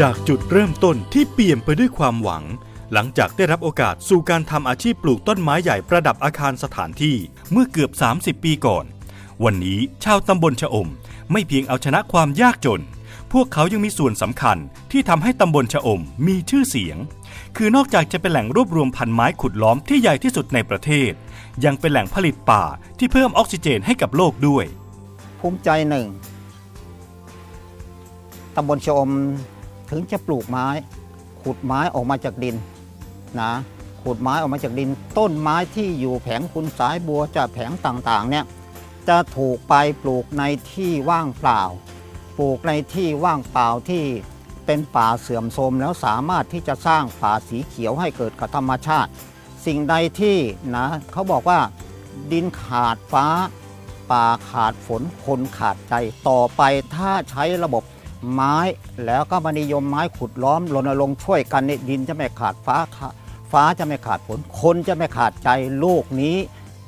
จากจุดเริ่มต้นที่เปี่ยมไปด้วยความหวัง หลังจากได้รับโอกาสสู่การทำอาชีพปลูกต้นไม้ใหญ่ประดับอาคารสถานที่เมื่อเกือบ 30 ปีก่อน วันนี้ชาวตำบลชะอม ไม่เพียงเอาชนะความยากจน พวกเขายังมีส่วนสำคัญที่ทำให้ตำบลชะอมมีชื่อเสียง คือนอกจากจะเป็นแหล่งรวบรวมพันไม้ขุดล้อมที่ใหญ่ที่สุดในประเทศ ยังเป็นแหล่งผลิตป่าที่เพิ่มออกซิเจนให้กับโลกด้วย ภูมิใจหนึ่งตำบลชะอม ถึงจะปลูกไม้ ขุดไม้ออกมาจากดินนะขุดไม้ออกมาจากดิน ต้นไม้ที่อยู่แผงคุณสายบัวจะแผงต่างๆเนี่ยจะถูกไปปลูกในที่ว่างเปล่า ปลูกในที่ว่างเปล่าที่เป็นป่าเสื่อมโทรมแล้วสามารถที่จะสร้างป่าสีเขียวให้เกิดกับธรรมชาติ สิ่งใดที่นะเขาบอกว่า ดินขาดฟ้า ป่าขาดฝนคนขาดใจต่อไปถ้าใช้ระบบ ไม้แล้วก็มานิยมไม้ขุดล้อมรณรงค์ช่วยกันเนี่ยดินจะไม่ขาดฟ้าฟ้าจะไม่ขาดฝนคนจะไม่ขาดใจโลกนี้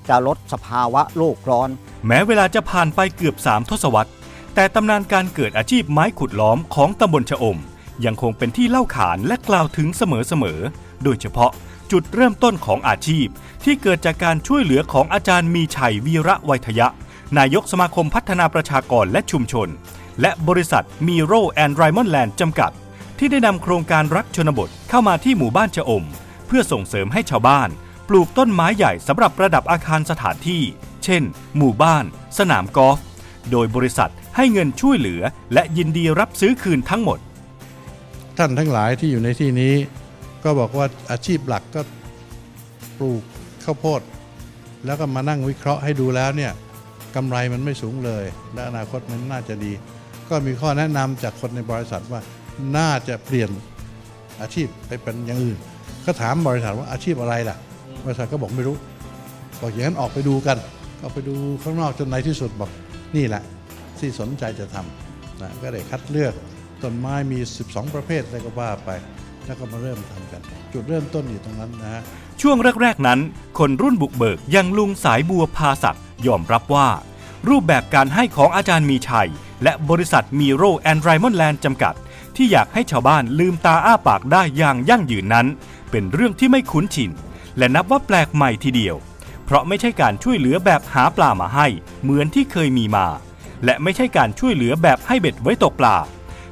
จะลดสภาวะโลกร้อน แม้เวลาจะผ่านไปเกือบ3ทศวรรษ แต่ตำนานการเกิดอาชีพไม้ขุดล้อมของตำบลชะอม ยังคงเป็นที่เล่าขานและกล่าวถึงเสมอๆ โดยเฉพาะจุดเริ่มต้นของอาชีพ ที่เกิดจากการช่วยเหลือของอาจารย์มีชัยวีระไวยทยะ นายกสมาคมพัฒนาประชากรและชุมชน และบริษัทมีโรแอนด์ไรมอนแลนด์จำกัด ที่ได้นำโครงการรักชนบทเข้ามาที่หมู่บ้านชะอม เพื่อส่งเสริมให้ชาวบ้าน ปลูกต้นไม้ใหญ่สำหรับประดับอาคารสถานที่ เช่น หมู่บ้าน สนามกอล์ฟโดยบริษัทให้เงินช่วยเหลือ และยินดีรับซื้อคืนทั้งหมด ท่านทั้งหลายที่อยู่ในที่นี้ก็บอกว่าอาชีพหลักก็ปลูกข้าวโพด แล้วก็มานั่งวิเคราะห์ให้ดูแล้วเนี่ยกำไรมันไม่สูงเลย และอนาคตมันน่าจะดี ก็มีข้อแนะนำจากคนในบริษัทว่าน่าจะเปลี่ยนอาชีพไปเป็นอย่างอื่น ก็ถามบริษัทว่าอาชีพอะไรล่ะ บริษัทก็บอกไม่รู้ บอกอย่างนั้นออกไปดูกันออกไปดูข้างนอกจนในที่สุดบอกนี่แหละ ที่สนใจจะทำนะก็ได้คัดเลือกต้นไม้มี 12 ประเภทอะไรก็ว่าไป แล้วก็มาเริ่มทำกัน จุดเริ่มต้นอยู่ตรงนั้นนะฮะช่วงแรก ๆ นั้น คนรุ่นบุกเบิกอยังลุงสายบัวพาศักดิ์ยอมรับว่า รูปแบบการให้ของอาจารย์มีชัย และบริษัทมีโรแอนด์ไรมอนแลนด์จำกัด ที่อยากให้ชาวบ้านลืมตาอ้าปากได้อย่างยั่งยืนนั้น เป็นเรื่องที่ไม่คุ้นชิน และนับว่าแปลกใหม่ทีเดียว เพราะไม่ใช่การช่วยเหลือแบบหาปลามาให้ เหมือนที่เคยมีมา และไม่ใช่การช่วยเหลือแบบให้เบ็ดไว้ตกปลา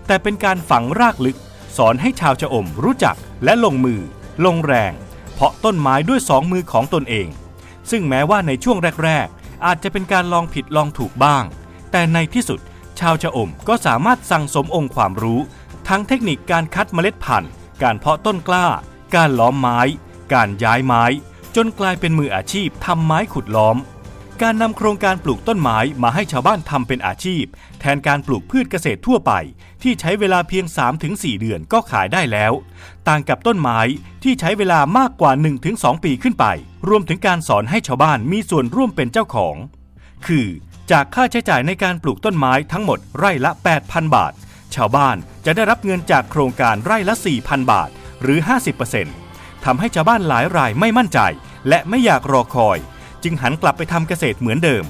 แต่เป็นการฝังรากลึก สอนให้ชาวชะอมรู้จักและลงมือ ลงแรง เพาะต้นไม้ด้วยสองมือของตนเอง ซึ่งแม้ว่าในช่วงแรกๆ อาจจะเป็นการลองผิดลองถูกบ้าง แต่ในที่สุด ชาวชะอมก็สามารถสั่งสมองค์ความรู้ ทั้งเทคนิคการคัดเมล็ดพันธุ์ การเพาะต้นกล้า การล้อมไม้ การย้ายไม้ จนกลายเป็นมืออาชีพทำไม้ขุดล้อม การนำโครงการปลูกต้นไม้มาให้ชาวบ้านทำเป็นอาชีพ แทนการปลูกพืชเกษตรทั่วไป ที่ใช้เวลาเพียง 3-4 เดือนก็ขายได้แล้ว ต่างกับต้นไม้ที่ใช้เวลามากกว่า 1-2 ปีขึ้นไป รวมถึงการสอนให้ชาวบ้านมีส่วนร่วมเป็นเจ้าของ คือ จากค่าใช้จ่ายในการปลูกต้นไม้ทั้งหมดไร่ละ 8,000 บาท ชาวบ้านจะได้รับเงินจากโครงการไร่ละ 4,000 บาท หรือ 50%ทำให้ชาวบ้านหลายรายไม่มั่นใจ และไม่อยากรอคอย จึงหันกลับไปทำเกษตรเหมือนเดิม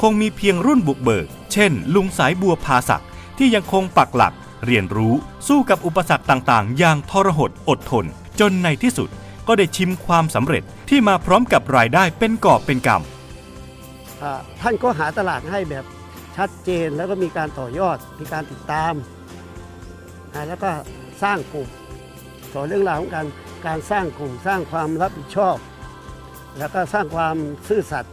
คงมีเพียงรุ่นบุกเบิก เช่น ลุงสายบัวพาศักที่ยังคงปักหลัก เรียนรู้สู้กับอุปสรรคต่างๆ อย่างทรหดอดทน จนในที่สุดก็ได้ชิมความสำเร็จที่มาพร้อมกับรายได้เป็นกอบเป็นกำท่านก็หาตลาดให้แบบชัดเจนแล้วก็มีการต่อยอดมีการติดตาม แล้วก็สร้างกลุ่มสอนเรื่องราวของการการสร้างกลุ่มสร้างความรับผิดชอบ แล้วก็สร้างความซื่อสัตย์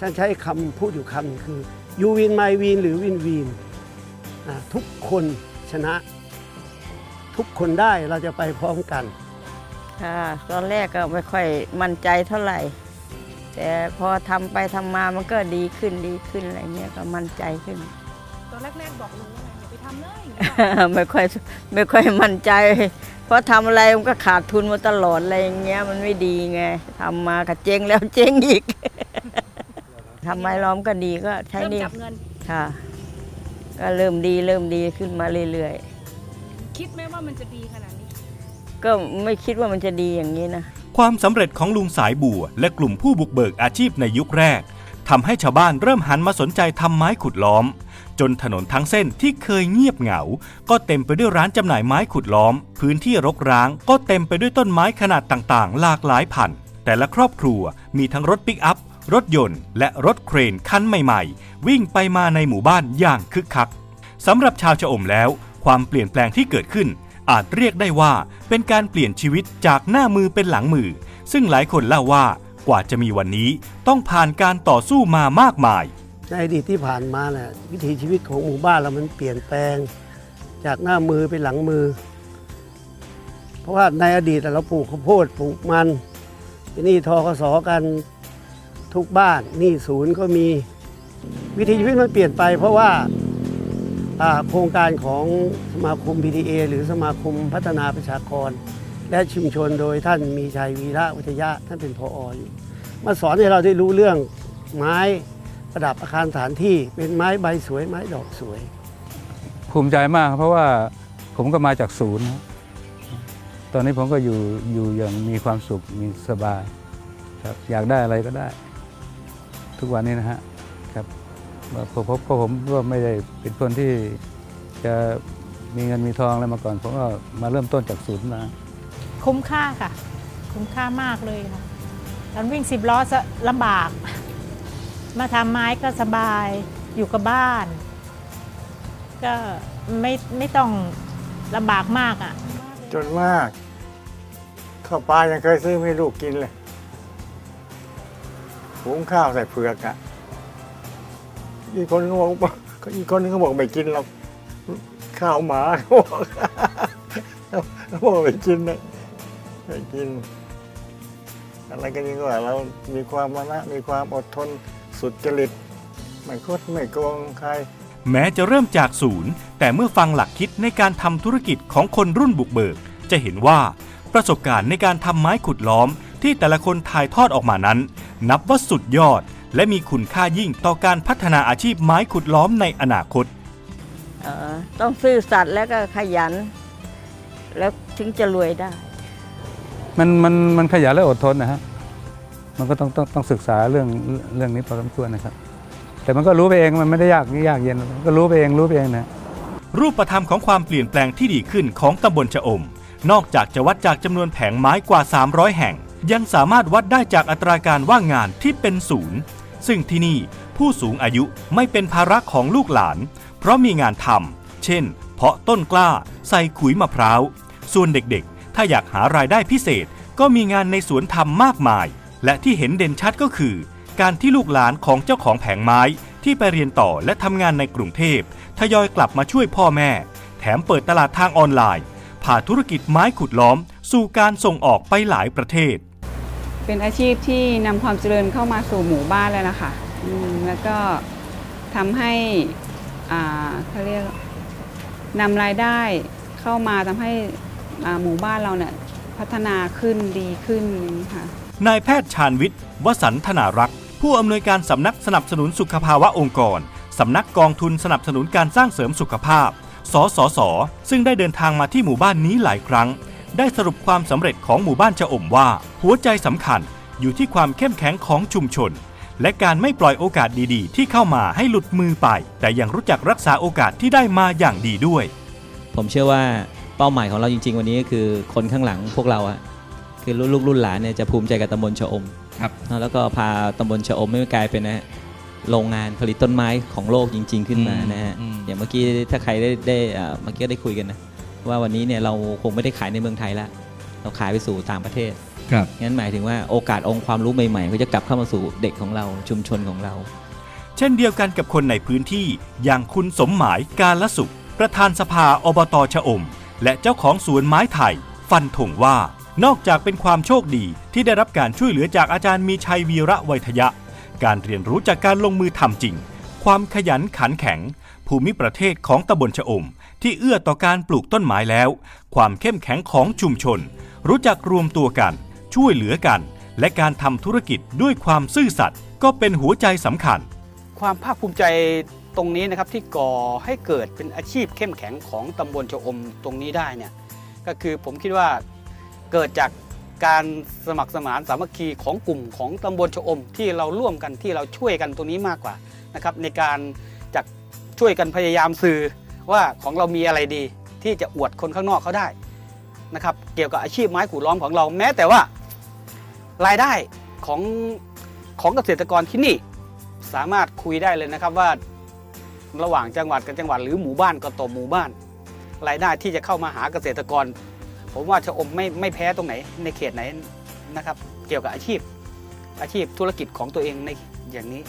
ฉันใช้คำพูดอยู่คำหนึ่งคือยูวินไมวินหรือวินวินอ่าทุกคนชนะ ทุกคนได้เราจะไปพร้อมกันค่ะตอนแรกก็ไม่ค่อยมั่นใจเท่าไหร่ แต่พอทำไปทำมามันก็ดีขึ้นดีขึ้นอะไรเงี้ยก็มั่นใจขึ้นตอนแรกๆบอกลุงว่าไงอย่าไปทำเลยอย่างเงี้ยไม่ค่อยไม่ค่อยมั่นใจ เพราะทำอะไรมันก็ขาดทุนมาตลอดอะไรอย่างเงี้ยมันไม่ดีไงทำมาก็เจ๊งแล้วเจ๊งอีก ทำไม้ล้อมก็ดีก็ใช้เริ่มนี่จับเงิน ค่ะ ก็เริ่มดีเริ่มดีขึ้นมาเรื่อยคิดไหมว่ามันจะดีขนาดนี้ ๆ ก็ไม่คิดว่ามันจะดีอย่างนี้นะ ความสำเร็จของลุงสายบัว และกลุ่มผู้บุกเบิกอาชีพในยุคแรกทำให้ชาวบ้านเริ่มหันมาสนใจทำไม้ขุดล้อม จนถนนทั้งเส้นที่เคยเงียบเหงา ก็เต็มไปด้วยร้านจำหน่ายไม้ขุดล้อม พื้นที่รกร้างก็เต็มไปด้วยต้นไม้ขนาดต่างๆ หลากหลายพันธุ์แต่ละครอบครัวมีทั้งรถปิกอัพ รถยนต์ และรถเครนคันใหม่ๆ วิ่งไปมาในหมู่บ้านอย่างคึกคักสำหรับชาวชะอมแล้ว ความเปลี่ยนแปลงที่เกิดขึ้น อาจเรียกได้ว่าเป็นการเปลี่ยนชีวิตจากหน้ามือเป็นหลังมือ ซึ่งหลายคนเล่าว่ากว่าจะมีวันนี้ต้องผ่านการต่อสู้มามากมาย ในอดีตที่ผ่านมาเนี่ยวิถีชีวิตของหมู่บ้านเรามันเปลี่ยนแปลง จากหน้ามือเป็นหลังมือ เพราะว่าในอดีตเราปลูกข้าวโพดปลูกมันที่นี่ทกสกันทุกบ้านนี่ศูนย์ก็มีวิถีชีวิตมันเปลี่ยนไป เพราะว่าโครงการของสมาคม PTA หรือสมาคมพัฒนาประชากร และชุมชนโดยท่านมีชัยวีระวิทยะท่านเป็นพอออยู่มาสอนให้เราได้รู้เรื่องไม้ ประดับอาคารสถานที่เป็นไม้ใบสวยไม้ดอกสวย ภูมิใจมาก เพราะว่าผมก็มาจากศูนย์นะตอนนี้ผมก็อยู่อยู่อย่างมีความสุขมีสบายครับอยากได้อะไรก็ได้ ทุกวันนี้นะฮะครับผมผมผมผมก็ไม่ได้เป็นคนที่จะมีเงินมีทองอะไรมาก่อนผมก็มาเริ่มต้นจากศูนย์มา คุ้มค่าค่ะ คุ้มค่ามากเลยค่ะตอนวิ่งสิบล้อจะลำบาก มาทำไม้ก็สบายอยู่กับบ้าน ก็ไม่ไม่ต้องลำบากมากอะ จนมากข้าวปลายังเคยซื้อให้ลูกกินเลยหุงข้าวใส่เผือกอะอีกคนก็บอกว่าอีกคนนึงก็บอกไม่กินหรอกข้าวหมาเขาบอกเขาบอกไม่กินนะไม่กินอะไรกันนี้ก็ว่าเรามีความมานะมีความอดทน สุดจริตไม่คดไม่โกงใคร แม้จะเริ่มจากศูนย์ แต่เมื่อฟังหลักคิดในการทำธุรกิจของคนรุ่นบุกเบิก จะเห็นว่า ประสบการณ์ในการทำไม้ขุดล้อม ที่แต่ละคนถ่ายทอดออกมานั้น นับว่าสุดยอด และมีคุณค่ายิ่งต่อการพัฒนาอาชีพไม้ขุดล้อมในอนาคตเอ่อต้องซื่อสัตย์แล้วก็ขยัน แล้วถึงจะรวยได้ มันมันมันขยันและอดทนนะฮะ มันก็ต้องต้องต้องศึกษาเรื่องเรื่องนี้พอสมควรนะครับ แต่มันก็รู้ไปเองมันไม่ได้ยากยากเย็นก็รู้ไปเองรู้ไปเองนะรูปธรรมของความเปลี่ยนแปลงที่ดีขึ้นของตำบลชะอม นอกจากจะวัดจากจำนวนแผงไม้กว่า 300 แห่ง ยังสามารถวัดได้จากอัตราการว่างงานที่เป็นศูนย์ ซึ่งที่นี่ผู้สูงอายุไม่เป็นภาระของลูกหลาน เพราะมีงานทำเช่น เพาะต้นกล้า ใส่ขุยมะพร้าว ส่วนเด็กๆ ถ้าอยากหารายได้พิเศษก็มีงานในสวนทำมากมาย และที่เห็นเด่นชัดก็คือ การที่ลูกหลานของเจ้าของแผงไม้ ที่ไปเรียนต่อและทำงานในกรุงเทพทยอยกลับมาช่วยพ่อแม่ แถมเปิดตลาดทางออนไลน์พาธุรกิจไม้ขุดล้อม สู่การส่งออกไปหลายประเทศ เป็นอาชีพที่นำความเจริญเข้ามาสู่หมู่บ้านแล้วนะคะแล้วก็ทำให้อ่าเขาเรียกนำรายได้เข้ามาทำให้อ่าหมู่บ้านเราเนี่ยพัฒนาขึ้นดีขึ้นค่ะ นายแพทย์ชาญวิทย์ วสันธนารักษ์ ผู้อำนวยการสำนักสนับสนุนสุขภาวะองค์กร สำนักกองทุนสนับสนุนการสร้างเสริมสุขภาพ สสส ซึ่งได้เดินทางมาที่หมู่บ้านนี้หลายครั้ง ได้สรุปความสำเร็จของหมู่บ้านชะอมว่า หัวใจสำคัญอยู่ที่ความเข้มแข็งของชุมชน และการไม่ปล่อยโอกาสดีๆ ที่เข้ามาให้หลุดมือไป แต่ยังรู้จักรักษาโอกาสที่ได้มาอย่างดีด้วย ผมเชื่อว่าเป้าหมายของเราจริง ๆ วันนี้ก็คือคนข้างหลังพวกเราอะ คือลูกๆรุ่นหลานเนี่ยจะภูมิใจกับตำบลชะอมครับ แล้วก็พาตำบลชะอมให้กลายเป็นนะโรงงานผลิตต้นไม้ของโลกจริง ๆ ขึ้นมานะฮะอืมอย่างเมื่อกี้ถ้าใครได้ได้เอ่อเมื่อกี้ได้คุยกันนะว่าวันนี้เนี่ยเราคงไม่ได้ขายในเมืองไทยละเราขายไปสู่ต่างประเทศครับงั้นหมายถึงว่าโอกาสองค์ความรู้ใหม่ๆ ก็จะกลับเข้ามาสู่เด็กของเราชุมชนของเรา เช่นเดียวกันกับคนในพื้นที่อย่างคุณสมหมายการละสุข ประธานสภาอบตชะอม และเจ้าของสวนไม้ไทย ฟันธงว่า นอกจากเป็นความโชคดีที่ได้รับการช่วยเหลือจากอาจารย์มีชัยวีระไวยทยะ การเรียนรู้จากการลงมือทำจริง ความขยันขันแข็ง ภูมิประเทศของตำบลชะอม ที่เอื้อต่อการปลูกต้นไม้แล้ว ความเข้มแข็งของชุมชน รู้จักรวมตัวกัน ช่วยเหลือกัน และการทำธุรกิจด้วยความซื่อสัตย์ก็เป็นหัวใจสำคัญ ความภาคภูมิใจตรงนี้นะครับที่ก่อให้เกิดเป็นอาชีพเข้มแข็งของตำบลชะอมตรงนี้ได้เนี่ยก็คือผมคิดว่า เกิดจากการสมัครสมานสามัคคีของกลุ่มของตำบลชะอมที่เราร่วมกันที่เราช่วยกันตรงนี้มากกว่านะครับในการจากช่วยกันพยายามสื่อว่าของเรามีอะไรดีที่จะอวดคนข้างนอกเขาได้นะครับเกี่ยวกับอาชีพไม้ขูดล้อมของเราแม้แต่ว่ารายได้ของของเกษตรกรที่นี่สามารถคุยได้เลยนะครับว่าระหว่างจังหวัดกับจังหวัดหรือหมู่บ้านก็ต่อหมู่บ้าน รายได้ที่จะเข้ามาหาเกษตรกร ผมว่าชะอมไม่ไม่แพ้ตรงไหนในเขตไหนนะครับ เกี่ยวกับอาชีพ อาชีพธุรกิจของตัวเองในอย่างนี้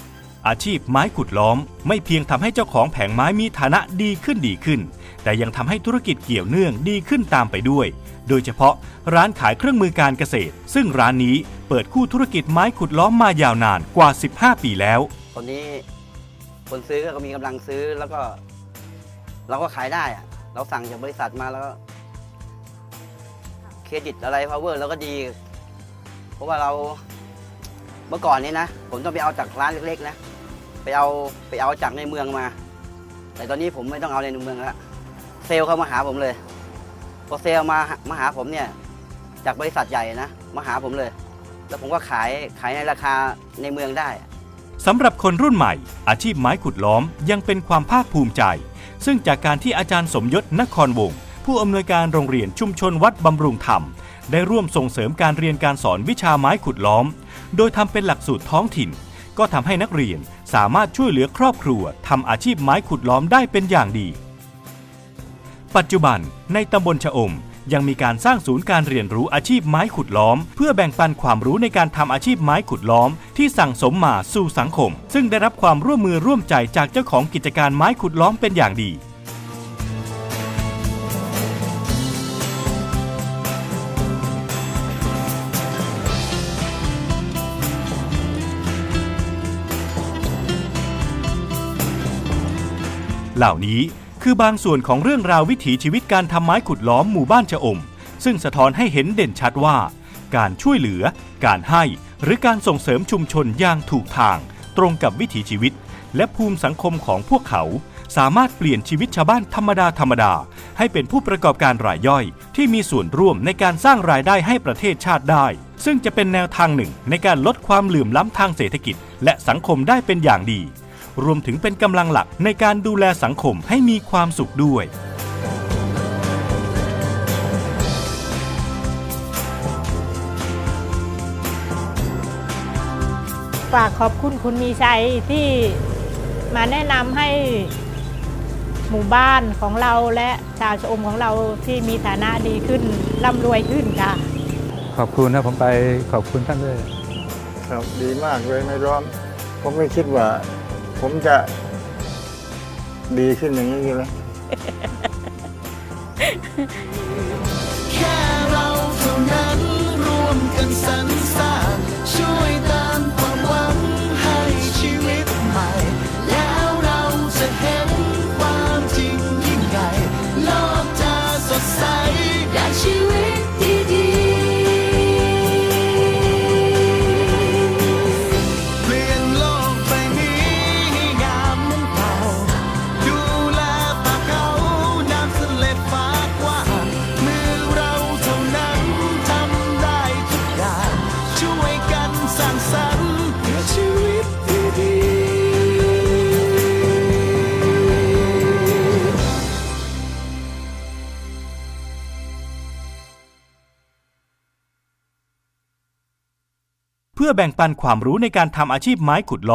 อาชีพไม้ขุดล้อม ไม่เพียงทำให้เจ้าของแผงไม้มีฐานะดีขึ้นดีขึ้น แต่ยังทำให้ธุรกิจเกี่ยวเนื่องดีขึ้นตามไปด้วย โดยเฉพาะร้านขายเครื่องมือการเกษตร ซึ่งร้านนี้เปิดคู่ธุรกิจไม้ขุดล้อมมายาวนานกว่า 15 ปีแล้วตอนนี้คนซื้อก็มีกำลังซื้อแล้วก็ เราก็ขายได้อะเราสั่งจากบริษัทมาแล้วก็เค รดิตอะไร power แล้วก็ดี เพราะว่าเราเมื่อก่อนนี้นะ ผมต้องไปเอาจากร้านเล็กๆนะ ไปเอาไปเอาจากในเมืองมา แต่ตอนนี้ผมไม่ต้องเอาในเมืองแล้วเซลล์เขามาหาผมเลยพอเซลล์มามาหาผมเนี่ย จากบริษัทใหญ่นะมาหาผมเลย แล้วผมก็ขายขายในราคาในเมืองได้สำหรับคนรุ่นใหม่ อาชีพไม้ขุดล้อมยังเป็นความภาคภูมิใจ ซึ่งจากการที่อาจารย์สมยศนครวงศ์ ผู้อำนวยการโรงเรียนชุมชนวัดบำรุงธรรม ได้ร่วมส่งเสริมการเรียนการสอนวิชาไม้ขุดล้อม โดยทำเป็นหลักสูตรท้องถิ่น ก็ทำให้นักเรียนสามารถช่วยเหลือครอบครัวทำอาชีพไม้ขุดล้อมได้เป็นอย่างดี ปัจจุบันในตำบลชะอมยังมีการสร้างศูนย์การเรียนรู้อาชีพไม้ขุดล้อม เพื่อแบ่งปันความรู้ในการทำอาชีพไม้ขุดล้อม ที่สั่งสมมาสู่สังคม ซึ่งได้รับความร่วมมือร่วมใจจากเจ้าของกิจการไม้ขุดล้อมเป็นอย่างดี เหล่านี้คือบางส่วนของเรื่องราววิถีชีวิตการทำไม้ขุดล้อมหมู่บ้านชะอม ซึ่งสะท้อนให้เห็นเด่นชัดว่า การช่วยเหลือ การให้หรือการส่งเสริมชุมชนอย่างถูกทาง ตรงกับวิถีชีวิต และภูมิสังคมของพวกเขา สามารถเปลี่ยนชีวิตชาวบ้านธรรมดาธรรมดา ให้เป็นผู้ประกอบการรายย่อย ที่มีส่วนร่วมในการสร้างรายได้ให้ประเทศชาติได้ ซึ่งจะเป็นแนวทางหนึ่งในการลดความเหลื่อมล้ำทางเศรษฐกิจ และสังคมได้เป็นอย่างดี รวมถึงเป็นกำลังหลักในการดูแลสังคมให้มีความสุขด้วย ฝากขอบคุณคุณมีชัยที่มาแนะนำให้หมู่บ้านของเราและชาวชะอมของเราที่มีฐานะดีขึ้นร่ำรวยขึ้นค่ะ ขอบคุณนะผมไปขอบคุณท่านด้วย ครับดีมากเลยไม่ร้อนผมไม่คิดว่า ผมจะดีขึ้นอย่างนี้เลยแแบ่งปันความรู้ในการทำอาชีพไม้ขุดล้อ